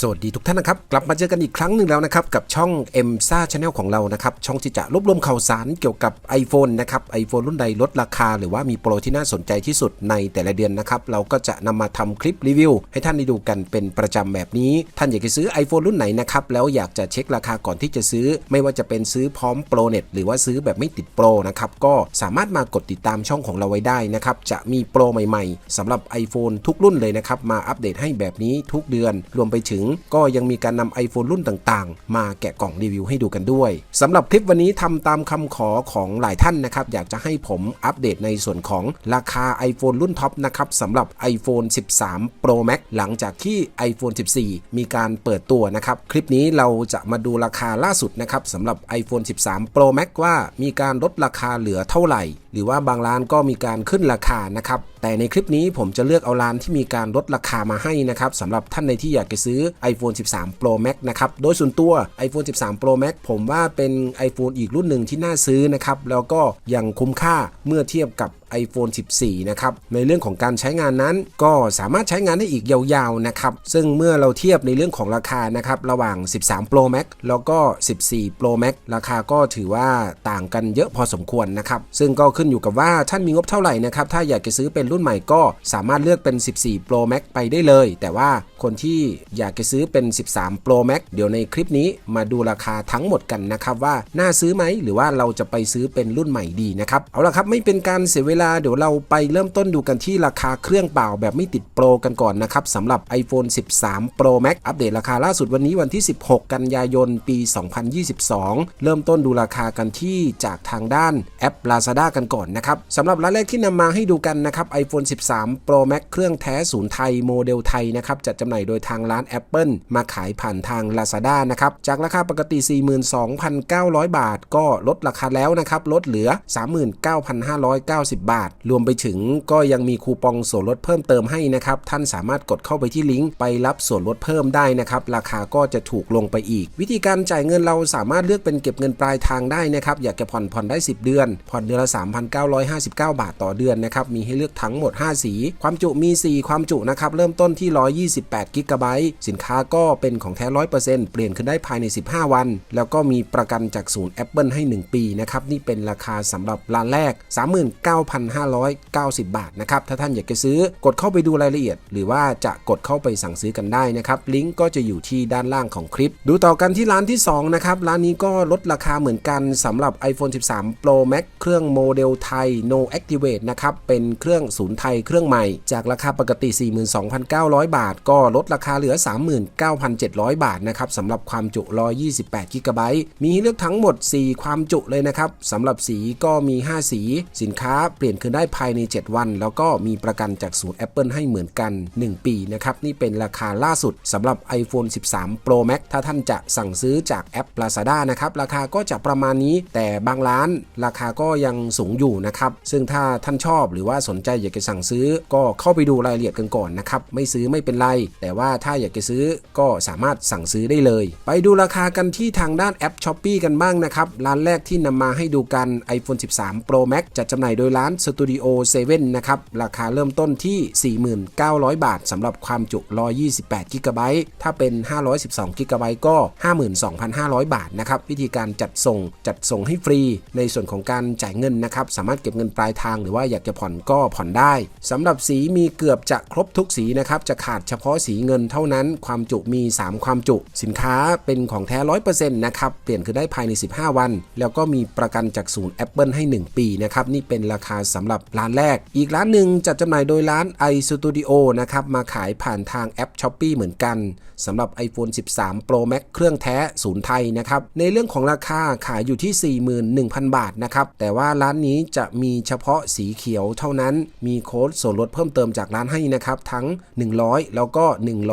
สวัสดีทุกท่านนะครับ กลับมาเจอกันอีกครั้งหนึ่งแล้วนะครับ กับช่อง m s a Channel ของเรานะครับ ช่องที่จะรวบรวมข่าวสารเกี่ยวกับ iPhone นะครับ iPhone รุ่นใดลดราคา หรือว่ามีโปรที่น่าสนใจที่สุดในแต่ละเดือนนะครับ เราก็จะนำมาทำคลิปรีวิว ให้ท่านได้ดูกันเป็นประจำแบบนี้ ท่านอยากจะซื้อ iPhone รุ่นไหนนะครับ แล้วอยากจะเช็คราคาก่อนที่จะซื้อ ไม่ว่าจะเป็นซื้อพร้อมโปรเน็ตหรือว่าซื้อแบบไม่ติดโปรนะครับก็สามารถมากดติดตามช่องของเราไว้ได้นะครับจะมีโปรใหม่ ๆสำหรับ iPhone ทุกรุ่นเลยนะครับมาอัปเดตให้แบบนี้ทุกเดือนรวมไปถึงก็ยังมีการนำ iPhone รุ่นต่างๆ มาแกะกล่องรีวิวให้ดูกันด้วยสำหรับคลิปวันนี้ทำตามคำขอของหลายท่านนะครับ อยากจะให้ผมอัปเดตในส่วนของราคา iPhone รุ่นท็อปนะครับสำหรับ iPhone 13 Pro Max หลังจากที่ iPhone 14 มีการเปิดตัวนะครับ คลิปนี้เราจะมาดูราคาล่าสุดนะครับสำหรับ iPhone 13 Pro Max ว่ามีการลดราคาเหลือเท่าไหร่ หรือว่าบางร้านก็มีการขึ้นราคานะครับ แต่ในคลิปนี้ผมจะเลือกเอาร้านที่มีการลดราคามาให้นะครับสำหรับท่านในที่อยากจะซื้อ iPhone 13 Pro Max นะครับ โดยส่วนตัว iPhone 13 Pro Max ผมว่าเป็น iPhone อีกรุ่นหนึ่งที่น่าซื้อนะครับ แล้วก็ยังคุ้มค่าเมื่อเทียบกับ iPhone 14 นะครับ ในเรื่องของการใช้งานนั้น ก็สามารถใช้งานได้อีกยาวๆนะครับ ซึ่งเมื่อเราเทียบในเรื่องของราคานะครับ ระหว่าง 13 Pro Max แล้วก็ 14 Pro Max ราคาก็ถือว่าต่างกันเยอะพอสมควรนะครับ ซึ่งก็ขึ้นอยู่กับว่าท่านมีงบเท่าไหร่นะครับ ถ้าอยากจะซื้อเป็นรุ่นใหม่ก็สามารถเลือกเป็น 14 Pro Max ไปได้เลย แต่ว่าคนที่อยากจะซื้อเป็น 13 Pro Max เดี๋ยวในคลิปนี้มาดูราคาทั้งหมดกันนะครับว่าน่าซื้อไหมหรือว่าเราจะไปซื้อเป็นรุ่นใหม่ดีนะครับ เอาละครับไม่เป็นการเสียเวลาเดี๋ยวเราไปเริ่มต้นดูกันที่ราคาเครื่องเปล่าแบบไม่ติดโปรกันก่อนนะครับสำหรับ iPhone 13 Pro Max อัปเดตราคาล่าสุดวันนี้วันที่ 16 กันยายน ปี 2022 เริ่มต้นดูราคากันที่จากทางด้านแอป Lazada กันก่อนนะครับสำหรับร้านแรกที่นำมาให้ดูกันนะครับ iPhone 13 Pro Max เครื่องแท้ศูนย์ไทยโมเดลไทยนะครับจัดจำหน่ายโดยทางร้าน Apple มาขายผ่านทาง Lazada นะครับจากราคาปกติ 42,900 บาท ก็ลดราคาแล้วนะครับลดเหลือ 39,590บาท รวมไปถึงก็ยังมีคูปองส่วนลดเพิ่มเติมให้นะครับ ท่านสามารถกดเข้าไปที่ลิงก์ไปรับส่วนลดเพิ่มได้นะครับ ราคาก็จะถูกลงไปอีก วิธีการจ่ายเงินเราสามารถเลือกเป็นเก็บเงินปลายทางได้นะครับ อยากจะผ่อนผ่อนได้ 10 เดือน ผ่อนเดือนละ 3,959 บาทต่อเดือนนะครับ มีให้เลือกทั้งหมด 5 สี ความจุมี 4 ความจุนะครับ เริ่มต้นที่ 128กิกะไบต์สินค้าก็เป็นของแท้ 100%เปลี่ยนขึ้นได้ภายใน 15 วัน แล้วก็มีประกันจากศูนย์ Apple ให้ 1 ปีนะครับ นี่เป็นราคาสำหรับร้านแรก39,590 บาทนะครับ ถ้าท่านอยากจะซื้อกดเข้าไปดูรายละเอียด หรือว่าจะกดเข้าไปสั่งซื้อกันได้นะครับ ลิงก์ก็จะอยู่ที่ด้านล่างของคลิป ดูต่อกันที่ร้านที่ 2 นะครับ ร้านนี้ก็ลดราคาเหมือนกันสำหรับ iPhone 13 Pro Max เครื่องโมเดลไทย No Activate นะครับ เป็นเครื่องศูนย์ไทยเครื่องใหม่ จากราคาปกติ 42,900 บาท ก็ลดราคาเหลือ 39,700 บาทนะครับสำหรับความจุ 128กิกะไบต์มีให้เลือกทั้งหมด 4 ความจุเลยนะครับสำหรับสีก็มี 5 สี สินค้าเปลี่ยนคืนได้ภายใน 7 วัน แล้วก็มีประกันจากศูนย์ Apple ให้เหมือนกัน 1 ปีนะครับนี่เป็นราคาล่าสุดสำหรับ iPhone 13 Pro Max ถ้าท่านจะสั่งซื้อจากแอป Lazada นะครับราคาก็จะประมาณนี้แต่บางร้านราคาก็ยังสูงอยู่นะครับซึ่งถ้าท่านชอบหรือว่าสนใจอยากจะสั่งซื้อ ก็เข้าไปดูรายละเอียดกันก่อนนะครับไม่ซื้อไม่เป็นไร แต่ว่าถ้าอยากจะซื้อก็สามารถสั่งซื้อได้เลย ไปดูราคากันที่ทางด้านแอป s h อ p e e กันบ้างนะครับร้านแรกที่นำมาให้ดูกัน iPhone 13 Pro Max จัดจำหน่ายโดยร้าน Studio 7 นะครับ ราคาเริ่มต้นที่ 4,900 บาทสำหรับความจุ 128 g b ถ้าเป็น 512 g b ก็ 52,500 บาทนะครับ วิธีการจัดส่งจัดส่งให้ฟรี ในส่วนของการจ่ายเงินนะครับ สามารถเก็บเงินปลายทางหรือว่าอยากจะผ่อนก็ผ่อนได้สำหรับสีมีเกือบจะครบทุกสีนะครับ จะขาดเฉพาะสีเงินเท่านั้น ความจุมี 3 ความจุ สินค้าเป็นของแท้ 100%นะครับ เปลี่ยนคือได้ภายใน 15 วัน แล้วก็มีประกันจากศูนย์ Apple ให้ 1 ปีนะครับ นี่เป็นราคาสำหรับร้านแรก อีกร้านหนึ่งจัดจำหน่ายโดยร้าน iStudio นะครับมาขายผ่านทางแอป s h อ p e e เหมือนกันสำหรับ iPhone 13 Pro Max เครื่องแท้ศูนย์ไทยนะครับในเรื่องของราคาขายอยู่ที่ 41,000 บาทนะครับแต่ว่าร้านนี้จะมีเฉพาะสีเขียวเท่านั้นมีโค้ดส่วนลดเพิ่มเติมจากร้านให้นะครับทั้ง 100 แล้วก็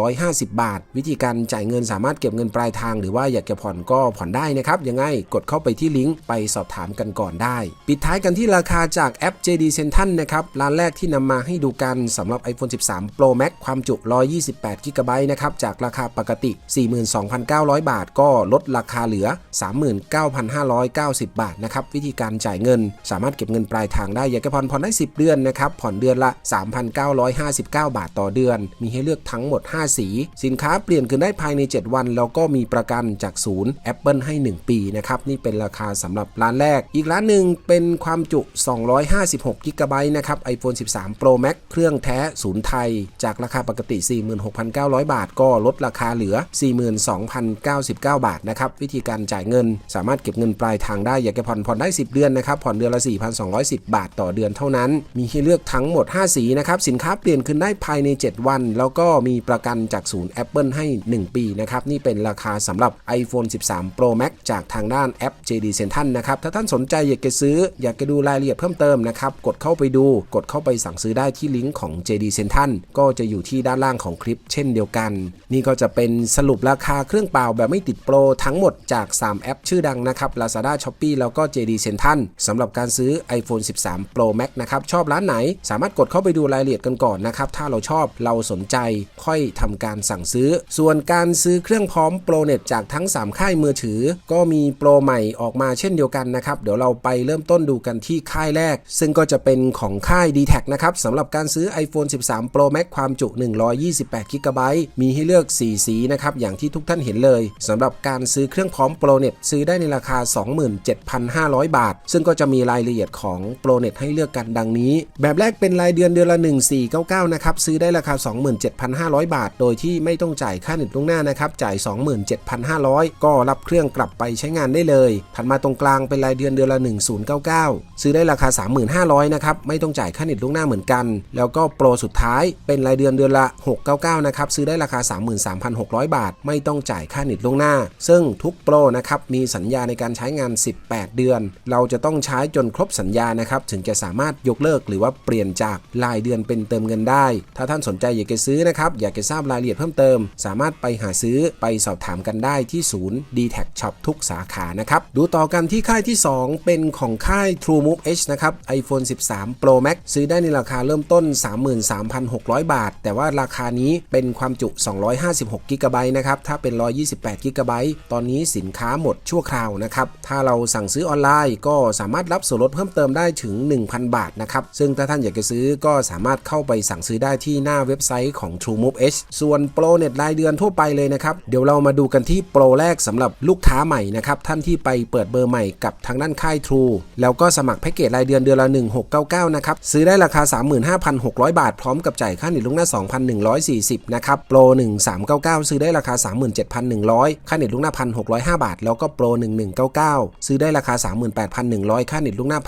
150 บาท วิธีการจ่ายเงินสามารถเก็บเงินปลายทางหรือว่าอยากจะผ่อนก็ผ่อนได้นะครับยังไงกดเข้าไปที่ลิงก์ไปสอบถามกันก่อนได้ ปิดท้ายกันที่ราคาจากแอป JD Central นะครับร้านแรกที่นำมาให้ดูกันสำหรับ iPhone 13 Pro Max ความจุ 128 g b นะครับจากราคาปกติ 42,900 บาท ก็ลดราคาเหลือ 39,590 บาทนะครับวิธีการจ่ายเงิน สามารถเก็บเงินปลายทางได้อยากจะผ่อนผ่อนได้ 10 เดือนนะครับผ่อนเดือนละ 3,959 บาทต่อเดือน มีให้เลือกทั้งหมด 5 สี สินค้าเปลี่ยนคืนได้ภายใน 7 วัน แล้วก็มีประกันจากศูนย์ Apple ให้ 1 ปีนะครับนี่เป็นราคาสำหรับร้านแรก อีกร้านหนึ่งเป็นความจุ256 g b นะครับ iPhone 13 Pro Max เครื่องแท้ศูนย์ไทย จากราคาปกติ 46,900 บาท ก็ลดราคาเหลือ 42,099 บาทนะครับ วิธีการจ่ายเงิน สามารถเก็บเงินปลายทางได้ อยากจะผ่อนผ่อนได้ 10 เดือนนะครับ ผ่อนเดือนละ 4,210 บาทต่อเดือนเท่านั้น มีให้เลือกทั้งหมด 5 สีนะครับ สินค้าเปลี่ยนคืนได้ภายใน 7 วัน แล้วก็มีประกันจากศูนย์ Apple ให้ 1 ปีนะครับ นี่เป็นราคาสำหรับ iPhone 13 Pro Max จากทางด้านแอป JD Central นะครับ ถ้าท่านสนใจอยากจะซื้อ อยากจะดูรายละเอียดเพิ่มเติมนะครับกดเข้าไปดู กดเข้าไปสั่งซื้อได้ที่ลิงก์ของ JD Central ก็จะอยู่ที่ด้านล่างของคลิปเช่นเดียวกัน นี่ก็จะเป็นสรุปราคาเครื่องเปล่าแบบไม่ติดโปรทั้งหมดจาก 3 แอปชื่อดังนะครับ Lazada Shopee แล้วก็ JD Central สำหรับการซื้อ iPhone 13 Pro Max นะครับชอบร้านไหน สามารถกดเข้าไปดูรายละเอียดกันก่อนนะครับถ้าเราชอบเราสนใจค่อยทำการสั่งซื้อ ส่วนการซื้อเครื่องพร้อมโปรเน็ตจากทั้ง 3 ค่ายมือถือ ก็มีโปรใหม่ออกมาเช่นเดียวกันนะครับเดี๋ยวเราไปเริ่มต้นดูกันที่ค่ายแรก ซึ่งก็จะเป็นของค่าย d t แทนะครับสำหรับการซื้อ iPhone 13 Pro Max ความจุ 128 g b มีให้เลือก 4 สีนะครับอย่างที่ทุกท่านเห็นเลยสำหรับการซื้อเครื่องพร้อมโปรเน็ตซื้อได้ในราคา 27,500 บาท ซึ่งก็จะมีรายละเอียดของโปรเน็ตให้เลือกกันดังนี้ แบบแรกเป็นรายเดือนเดือนละ 1499 นะครับซื้อได้ราคา 27,500 บาท โดยที่ไม่ต้องจ่ายค่าเน็ตล่วงหน้านะครับจ่าย 27,500 ก็รับเครื่องกลับไปใช้งานได้เลย ถัดมาตรงกลางเป็นรายเดือนเดือนละ 1099 ซื้อได้ราคา35,500 นะครับ ไม่ต้องจ่ายค่าเน็ตล่วงหน้าเหมือนกัน แล้วก็โปรสุดท้ายเป็นรายเดือนเดือนละ 699 นะครับ ซื้อได้ราคา 33,600 บาท ไม่ต้องจ่ายค่าเน็ตล่วงหน้า ซึ่งทุกโปรนะครับ มีสัญญาในการใช้งาน 18 เดือน เราจะต้องใช้จนครบสัญญานะครับ ถึงจะสามารถยกเลิกหรือว่าเปลี่ยนจากรายเดือนเป็นเติมเงินได้ ถ้าท่านสนใจอยากจะซื้อนะครับ อยากจะทราบรายละเอียดเพิ่มเติม สามารถไปหาซื้อไปสอบถามกันได้ที่ศูนย์ d t แท Shop ทุกสาขา นะครับ ดูต่อกันที่ค่ายที่ 2 เป็นของค่าย True Move H นะครับ iPhone 13 Pro Max ซื้อได้ในราคาเริ่มต้น 33,600 บาท แต่ว่าราคานี้เป็นความจุ 256 g b นะครับ ถ้าเป็น 128 g b ตอนนี้สินค้าหมดชั่วคราวนะครับ ถ้าเราสั่งซื้อออนไลน์ก็สามารถรับส่วนลดเพิ่มเติมได้ถึง 1,000 บาทนะครับ ซึ่งถ้าท่านอยากจะซื้อก็สามารถเข้าไปสั่งซื้อได้ที่หน้าเว็บไซต์ของ True Move H ส่วนโปรเน็ตรายเดือนทั่วไปเลยนะครับ เดี๋ยวเรามาดูกันที่โปรแรกสำหรับลูกค้าใหม่นะครับ ท่านที่ไปเปิดเบอร์ใหม่กับทางด้านค่าย True แล้วก็สมัครแพ็กเกจรายเดือนเดือนละ1699 นะครับ ซื้อได้ราคา 35,600 บาท พร้อมกับจ่ายค่าเน็ตล่วงหน้า 2,140 นะครับ โปร 1399 ซื้อได้ราคา 37,100 ค่าเน็ตล่วงหน้า 1,605 บาท แล้วก็โปร 1199 ซื้อได้ราคา 38,100 ค่าเน็ตล่วงหน้า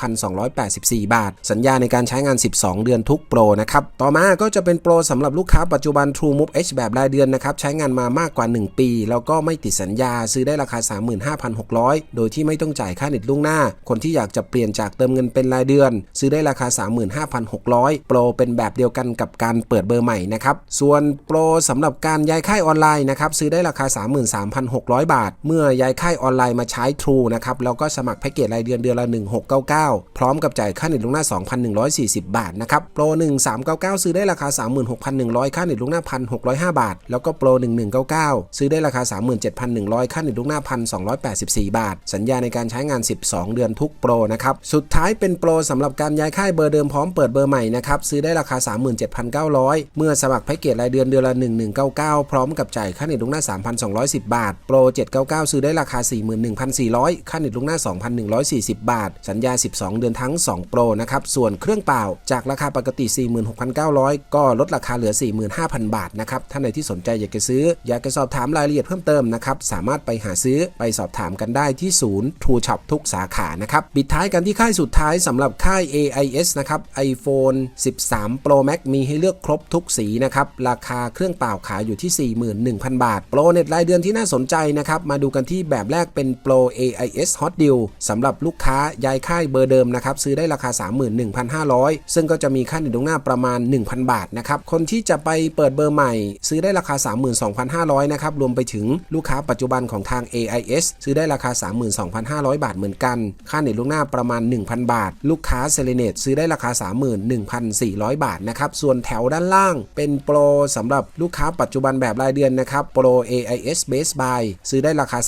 1,284 บาท สัญญาในการใช้งาน 12 เดือนทุกโปรนะครับ ต่อมาก็จะเป็นโปรสำหรับลูกค้าปัจจุบัน True Move H แบบรายเดือนนะครับ ใช้งานมามากกว่า 1 ปี แล้วก็ไม่ติดสัญญา ซื้อได้ราคา 35,600 โดยที่ไม่ต้องจ่ายค่าเน็ตล่วงหน้า คนที่อยากจะเปลี่ยนจากเติมเงินเป็นรายเดือนซื้อได้ราคา 35,600 โปรเป็นแบบเดียวกันกับการเปิดเบอร์ใหม่นะครับ ส่วนโปรสำหรับการย้ายค่ายออนไลน์นะครับ ซื้อได้ราคา 33,600 บาท เมื่อย้ายค่ายออนไลน์มาใช้ True นะครับ แล้วก็สมัครแพ็กเกจรายเดือนเดือนละ 1699 พร้อมกับจ่ายค่าเน็ตล่วงหน้า 2,140 บาทนะครับ โปร 1399 ซื้อได้ราคา 36,100 ค่าเน็ตล่วงหน้า 1,605 บาท แล้วก็โปร 1199 ซื้อได้ราคา 37,100 ค่าเน็ตล่วงหน้า 1,284 บาท สัญญาในการใช้งาน 12 เดือนทุกโปรนะครับ สุดท้ายเป็นโปรสำหรับหรับการย้ายค่ายเบอร์เดิมพร้อมเปิดเบอร์ใหม่นะครับซื้อได้ราคา 37,900 เมื่อสมัครแพ็กเกจรายเดือนเดือนละ 1199 พร้อมกับจ่ายค่าเน็ตล่วงหน้า 3,210 บาท โปร 799 ซื้อได้ราคา 41,400 ค่าเน็ตล่วงหน้า 2,140 บาท สัญญา 12 เดือนทั้ง 2 โปรนะครับส่วนเครื่องเปล่าจากราคาปกติ 46,900 ก็ลดราคาเหลือ 45,000 บาทนะครับท่านใดที่สนใจอยากจะซื้อ อยากจะสอบถามรายละเอียดเพิ่มเติมนะครับสามารถไปหาซื้อไปสอบถามกันได้ที่ศูนย์ True Shop ทุกสาขานะครับปิดท้ายกันที่ค่ายสุดท้ายสำหรับค่าย AIS นะครับ iPhone 13 Pro Max มีให้เลือกครบทุกสีนะครับ ราคาเครื่องเปล่าขายอยู่ที่ 41,000 บาท โปรเน็ตรายเดือนที่น่าสนใจนะครับ มาดูกันที่แบบแรกเป็น Pro AIS Hot Deal สำหรับลูกค้าย้ายค่ายเบอร์เดิมนะครับ ซื้อได้ราคา 31,500 ซึ่งก็จะมีค่าเน็ตล่วงหน้าประมาณ 1,000 บาทนะครับ คนที่จะไปเปิดเบอร์ใหม่ ซื้อได้ราคา 32,500 นะครับ รวมไปถึงลูกค้าปัจจุบันของทาง AIS ซื้อได้ราคา 32,500 บาทเหมือนกัน ค่าเน็ตล่วงหน้าประมาณ 1,000 บาท ลูกค้าเซเลเนตซื้อได้ราคา 31,400 บาทนะครับ ส่วนแถวด้านล่างเป็นโปรสำหรับลูกค้าปัจจุบันแบบรายเดือนนะครับโปร AIS Base Buy ซื้อได้ราคา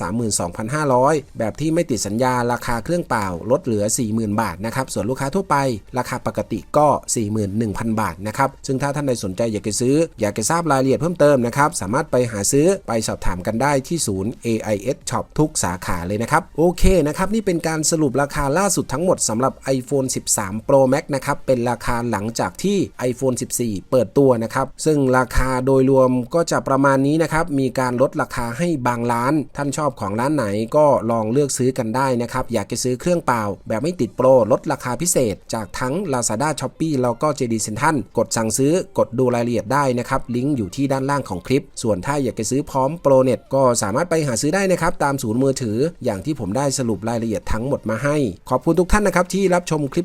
32,500 แบบที่ไม่ติดสัญญาราคาเครื่องเปล่าลดเหลือ 40,000 บาทนะครับส่วนลูกค้าทั่วไปราคาปกติก็ 41,000 บาทนะครับซึ่งถ้าท่านใดสนใจอยากจะซื้อ อยากจะทราบรายละเอียดเพิ่มเติมนะครับสามารถไปหาซื้อไปสอบถามกันได้ที่ศูนย์ AIS Shop ทุกสาขาเลยนะครับโอเคนะครับนี่เป็นการสรุปราคาล่าสุดทั้งหมดสำหรับ iPhone 13 Pro Max นะครับเป็นราคาหลังจากที่ iPhone 14 เปิดตัวนะครับซึ่งราคาโดยรวมก็จะประมาณนี้นะครับมีการลดราคาให้บางร้าน ท่านชอบของร้านไหนก็ลองเลือกซื้อกันได้นะครับอยากจะซื้อเครื่องเปล่า แบบไม่ติดโปรลดราคาพิเศษ จากทั้ง Lazada Shopee แล้วก็ JD Central กดสั่งซื้อกดดูรายละเอียดได้นะครับลิงก์อยู่ที่ด้านล่างของคลิป ส่วนถ้าอยากจะซื้อพร้อมโปรเน็ตก็สามารถไปหาซื้อได้นะครับตามศูนย์มือถือ อย่างที่ผมได้สรุปรายละเอียดทั้งหมดมาให้ ขอบคุณทุกท่านนะครับที่รับชมคลิป